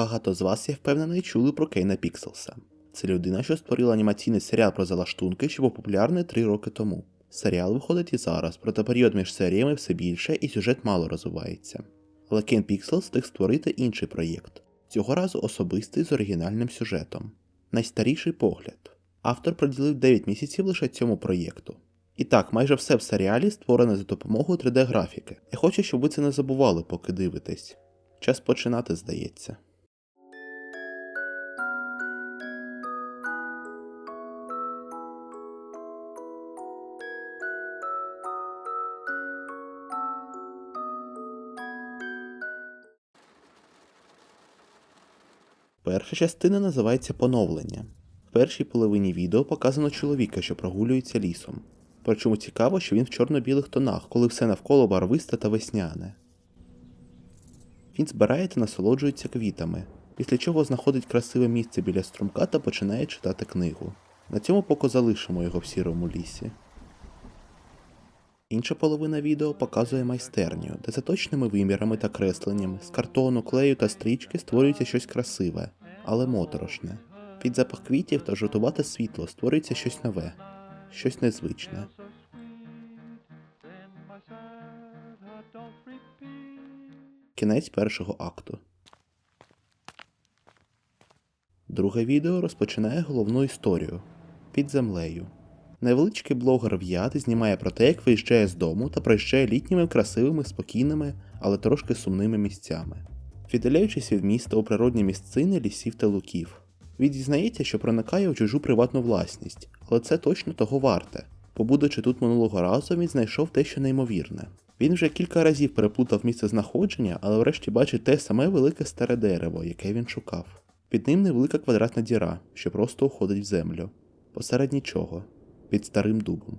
Багато з вас, я впевнений, чули про Кейна Пікселса. Це людина, що створила анімаційний серіал про залаштунки, що був популярний три роки тому. Серіал виходить і зараз, проте період між серіями все більше і сюжет мало розвивається. Але Кейн Пікселс встиг створити інший проєкт, цього разу особистий з оригінальним сюжетом. Найстаріший погляд. Автор приділив 9 місяців лише цьому проєкту. І так, майже все в серіалі створене за допомогою 3D-графіки. Я хочу, щоб ви це не забували, поки дивитесь. Час починати, здається. Перша частина називається Поновлення. В першій половині відео показано чоловіка, що прогулюється лісом. Причому цікаво, що він в чорно-білих тонах, коли все навколо барвисте та весняне. Він збирає та насолоджується квітами, після чого знаходить красиве місце біля струмка та починає читати книгу. На цьому поки залишимо його в сірому лісі. Інша половина відео показує майстерню, де за точними вимірами та кресленнями з картону, клею та стрічки створюється щось красиве, але моторошне. Під запах квітів та жовтувате світло створюється щось нове, щось незвичне. Кінець першого акту. Друге відео розпочинає головну історію під землею. Невеличкий блогер В'ят знімає про те, як виїжджає з дому та проїжджає літніми красивими, спокійними, але трошки сумними місцями. Віддаляючись від міста у природні місцини лісів та луків. Він дізнається, що проникає у чужу приватну власність, але це точно того варте. Побудучи тут минулого разу, він знайшов дещо неймовірне. Він вже кілька разів переплутав місце знаходження, але врешті бачить те саме велике старе дерево, яке він шукав. Під ним невелика квадратна діра, що просто уходить в землю. Посеред нічого, під старим дубом.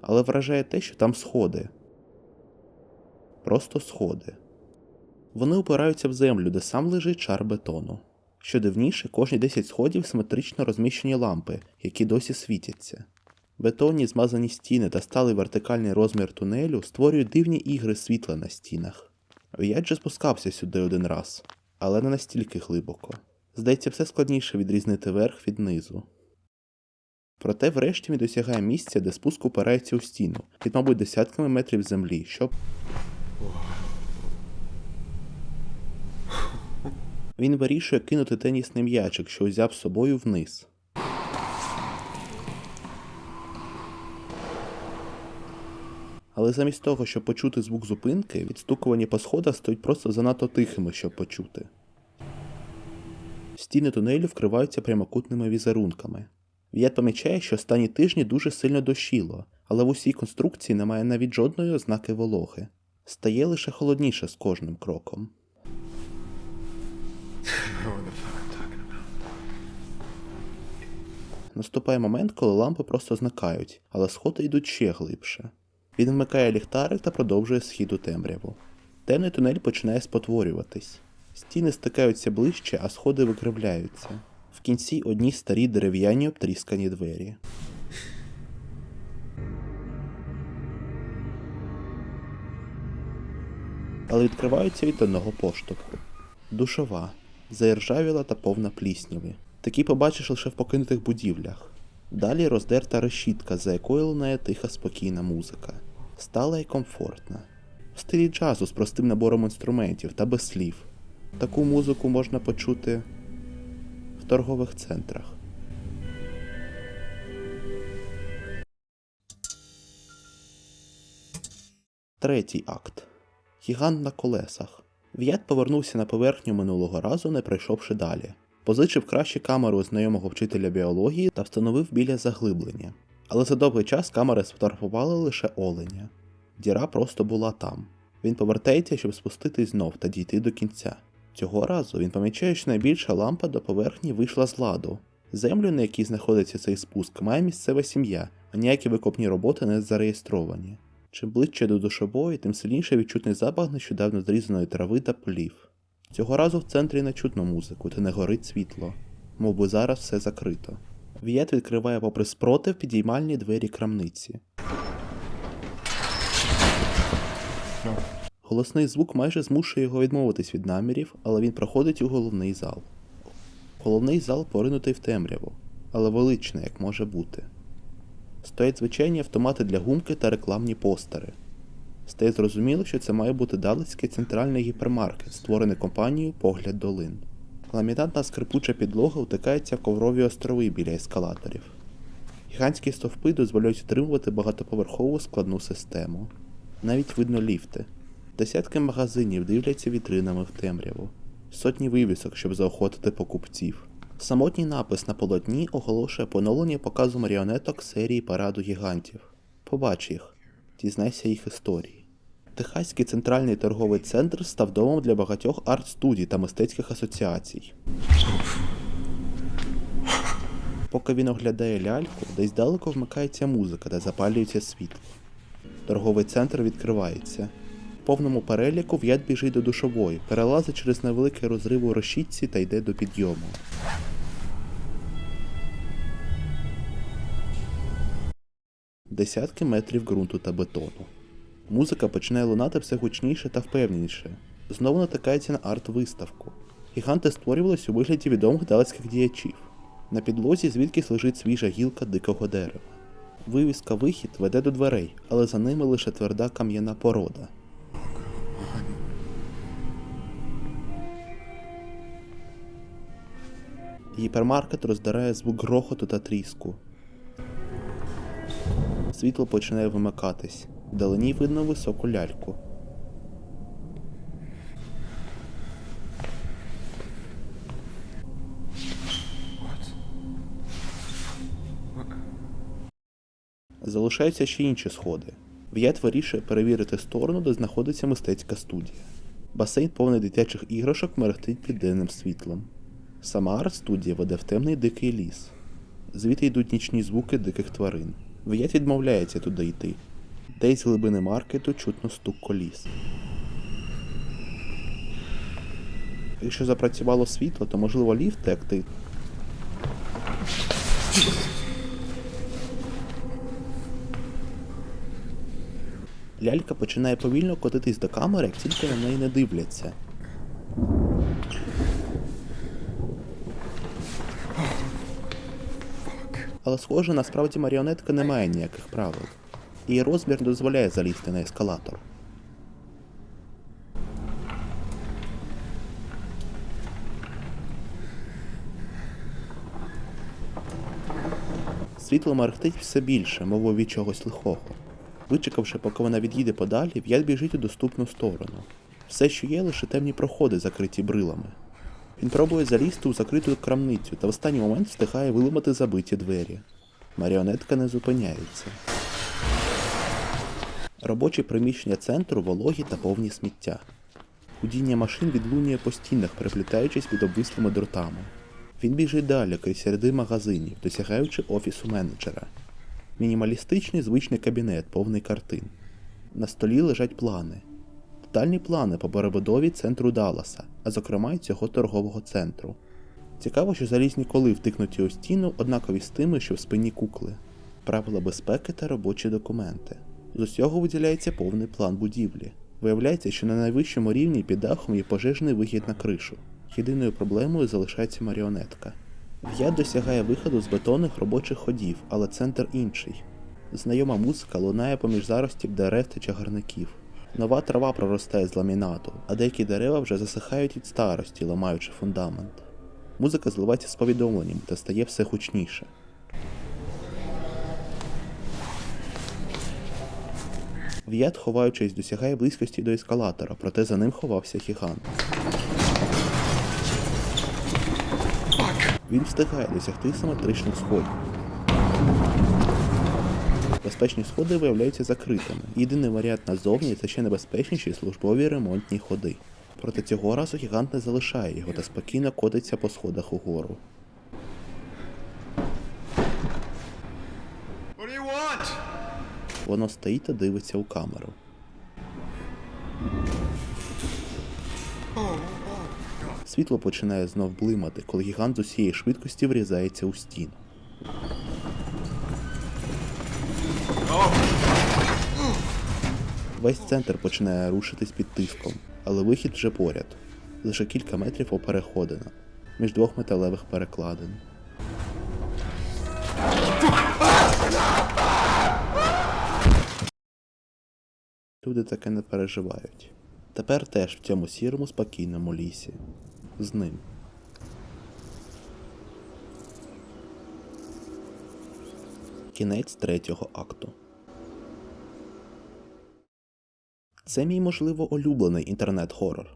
Але вражає те, що там сходи. Просто сходи. Вони упираються в землю, де сам лежить шар бетону. Що дивніше, кожні 10 сходів симетрично розміщені лампи, які досі світяться. Бетонні змазані стіни та сталий вертикальний розмір тунелю створюють дивні ігри світла на стінах. В'ять же спускався сюди один раз, але не настільки глибоко. Здається, все складніше відрізнити верх від низу. Проте врешті він досягає місця, де спуск упирається у стіну, під, мабуть, десятками метрів землі, щоб. Він вирішує кинути тенісний м'ячик, що узяв з собою вниз. Але замість того, щоб почути звук зупинки, відстукувані по сходах стають просто занадто тихими, щоб почути. Стіни тунелю вкриваються прямокутними візерунками. В'ят помічає, що останні тижні дуже сильно дощило, але в усій конструкції немає навіть жодної ознаки вологи. Стає лише холодніше з кожним кроком. Наступає момент, коли лампи просто зникають, але сходи йдуть ще глибше. Він вмикає ліхтарик та продовжує схід у темряву. Темний тунель починає спотворюватись. Стіни стикаються ближче, а сходи викривляються. В кінці одні старі дерев'яні обтріскані двері. Але відкриваються від одного поштовху. Душова, заіржавіла та повна плісняви. Такі побачиш лише в покинутих будівлях. Далі роздерта решітка, за якою лунає тиха спокійна музика. Стала й комфортна. В стилі джазу з простим набором інструментів та без слів. Таку музику можна почути в торгових центрах. Третій акт. Гігант на колесах. В'ят повернувся на поверхню минулого разу, не пройшовши далі. Позичив краще камеру у знайомого вчителя біології та встановив біля заглиблення. Але за довгий час камери сфотографували лише оленя. Діра просто була там. Він повертається, щоб спуститись знов та дійти до кінця. Цього разу він помічає, що найбільша лампа до поверхні вийшла з ладу. Землю, на якій знаходиться цей спуск, має місцева сім'я, а ніякі викопні роботи не зареєстровані. Чим ближче до душової, тим сильніше відчутний запах нещодавно зрізаної трави та полів. Цього разу в центрі не чутно музику та не горить світло, мов би зараз все закрито. Вієт відкриває попри спротив підіймальні двері крамниці. Голосний звук майже змушує його відмовитись від намірів, але він проходить у головний зал. Головний зал поринутий в темряву, але величний, як може бути. Стоять звичайні автомати для гумки та рекламні постери. Стає зрозуміло, що це має бути Далицький центральний гіпермаркет, створений компанією Погляд долин. Ламінатна скрипуча підлога втикається в коврові острови біля ескалаторів. Гігантські стовпи дозволяють утримувати багатоповерхову складну систему. Навіть видно ліфти. Десятки магазинів дивляться вітринами в темряву, сотні вивісок, щоб заохотити покупців. Самотній напис на полотні оголошує поновлення показу маріонеток серії параду гігантів. Побач їх, дізнайся їх історії. Техаський центральний торговий центр став домом для багатьох арт-студій та мистецьких асоціацій. Поки він оглядає ляльку, десь далеко вмикається музика та запалюється світло. Торговий центр відкривається. В повному переліку в'ят біжить до душової, перелазить через невеликий розрив у розшітці та йде до підйому. Десятки метрів ґрунту та бетону. Музика починає лунати все гучніше та впевненіше. Знову натикається на арт-виставку. Гіганти створювались у вигляді відомих далецьких діячів. На підлозі звідкись лежить свіжа гілка дикого дерева. Вивіска вихід веде до дверей, але за ними лише тверда кам'яна порода. Гіпермаркет роздирає звук грохоту та тріску. Світло починає вимикатись. Вдалині видно високу ляльку. Залишаються ще інші сходи. В'ят вирішує перевірити сторону, де знаходиться мистецька студія. Басейн повний дитячих іграшок мерехтить під денним світлом. Сама арт-студія веде в темний дикий ліс. Звідти йдуть нічні звуки диких тварин. В'ят відмовляється туди йти. Десь з глибини маркету чутно стук коліс. Якщо запрацювало світло, то можливо ліфт текти. Лялька починає повільно котитись до камери, як тільки на неї не дивляться. Але схоже, насправді маріонетка не має ніяких правил. Її розмір дозволяє залізти на ескалатор. Світло мерехтить все більше, мовою від чогось лихого. Вичекавши, поки вона від'їде подалі, в'ят біжить у доступну сторону. Все, що є, лише темні проходи, закриті брилами. Він пробує залізти у закриту крамницю та в останній момент встигає виламати забиті двері. Маріонетка не зупиняється. Робочі приміщення центру вологі та повні сміття. Гудіння машин відлунює по стінах, переплітаючись під обвислими дротами. Він біжить далі крізь ряди магазинів, досягаючи офісу менеджера. Мінімалістичний звичний кабінет, повний картин. На столі лежать плани. Детальні плани по перебудові центру Далласа, а зокрема й цього торгового центру. Цікаво, що залізні коли втикнуті у стіну однакові з тими, що в спині кукли, правила безпеки та робочі документи. З усього виділяється повний план будівлі. Виявляється, що на найвищому рівні під дахом є пожежний вихід на кришу. Єдиною проблемою залишається маріонетка. В'ят досягає виходу з бетонних робочих ходів, але центр інший. Знайома музика лунає поміж заростів дерев та чагарників. Нова трава проростає з ламінату, а деякі дерева вже засихають від старості, ламаючи фундамент. Музика зливається з повідомленням та стає все гучніше. В'ят, ховаючись, досягає близькості до ескалатора, проте за ним ховався гігант. Він встигає досягти симетричних сходів. Безпечні сходи виявляються закритими. Єдиний варіант назовні це ще небезпечніші службові ремонтні ходи. Проте цього разу гігант не залишає його та спокійно котиться по сходах угору. What do you want? Воно стоїть та дивиться у камеру. Світло починає знов блимати, коли гігант з усієї швидкості врізається у стіну. Весь центр починає рушитись під тиском, але вихід вже поряд. Лише кілька метрів опереходина між двох металевих перекладин. Люди таке не переживають. Тепер теж в цьому сірому спокійному лісі. З ним. Кінець третього акту. Це мій, можливо, улюблений інтернет-хорор.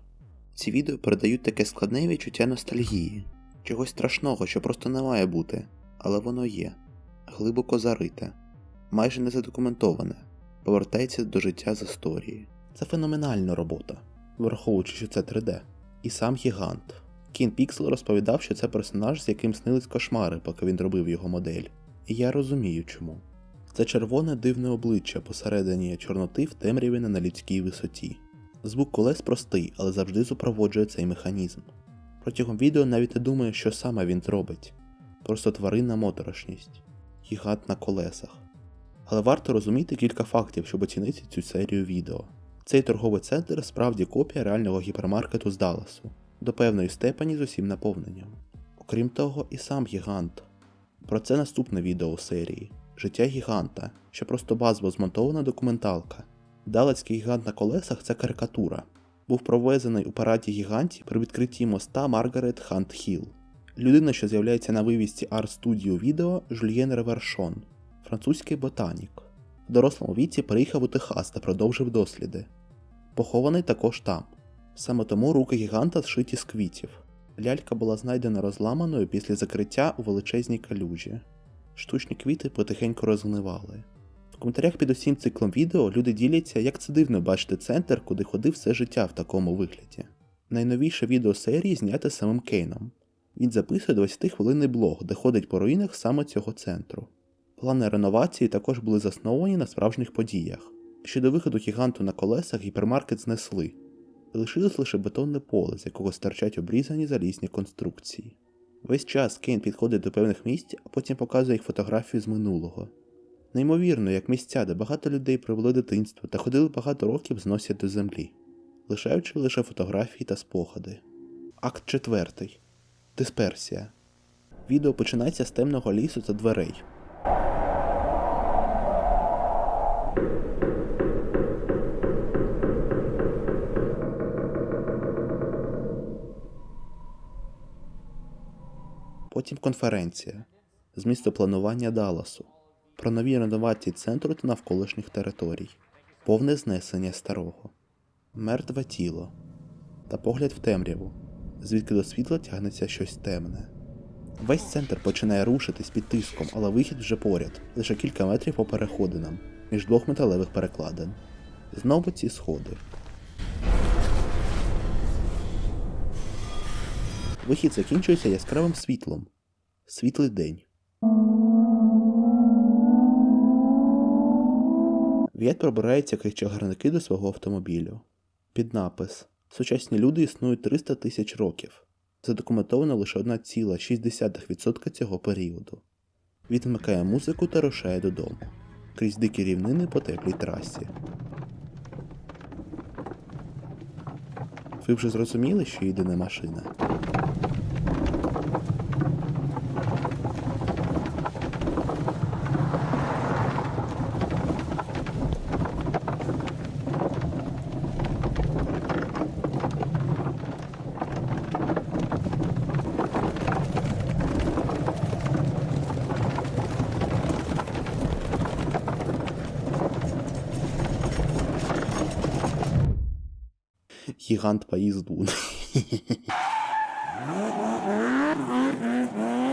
Ці відео передають таке складне відчуття ностальгії, чогось страшного, що просто не має бути, але воно є, глибоко зарите, майже не задокументоване, повертається до життя з історії. Це феноменальна робота, враховуючи, що це 3D. І сам гігант. Кін Піксел розповідав, що це персонаж, з яким снились кошмари, поки він робив його модель. І я розумію чому. Це червоне дивне обличчя посередині чорноти в темряві на людській висоті. Звук колес простий, але завжди супроводжує цей механізм. Протягом відео навіть не думаю, що саме він зробить. Просто тваринна моторошність, гігант на колесах. Але варто розуміти кілька фактів, щоб оцінити цю серію відео. Цей торговий центр справді копія реального гіпермаркету з Далласу, до певної степені з усім наповненням. Окрім того, і сам гігант. Про це наступне відео у серії Життя гіганта, що просто базово змонтована документалка. Далецький гігант на колесах це карикатура. Був провезений у параді гігантів при відкритті моста Маргарет Хант Хілл. Людина, що з'являється на вивісці арт-студію відео Жульєн Ревершон, французький ботанік. В дорослому віці переїхав у Техас та продовжив досліди. Похований також там. Саме тому руки гіганта зшиті з квітів. Лялька була знайдена розламаною після закриття у величезній калюжі. Штучні квіти потихеньку розгнивали. В коментарях під усім циклом відео люди діляться, як це дивно бачити центр, куди ходив все життя в такому вигляді. Найновіше відео серії знято самим Кейном. Він записує 20-хвилинний блог, де ходить по руїнах саме цього центру. Плани реновації також були засновані на справжніх подіях. Ще до виходу гіганту на колесах гіпермаркет знесли. Лишилось лише бетонне поле, з якого стирчать обрізані залізні конструкції. Весь час Кейн підходить до певних місць, а потім показує їх фотографію з минулого. Неймовірно, як місця, де багато людей провели дитинство та ходили багато років, зносять до землі, лишаючи лише фотографії та спогади. Акт 4. Дисперсія. Відео починається з темного лісу та дверей. Потім конференція з містопланування Далласу про нові реновації центру та навколишніх територій, повне знесення старого, мертве тіло та погляд в темряву, звідки до світла тягнеться щось темне. Весь центр починає рушитись під тиском, але вихід вже поряд, лише кілька метрів по переходинам між двох металевих перекладин. Знову ці сходи. Вихід закінчується яскравим світлом. Світлий день. В'ят пробирається крізь чагарники до свого автомобілю. Під напис Сучасні люди існують 300 тисяч років. Задокументовано лише 1,6% цього періоду. Він вмикає музику та рушає додому крізь дикі рівнини по теплій трасі. Ви вже зрозуміли, що не машина? Гігант поїзду.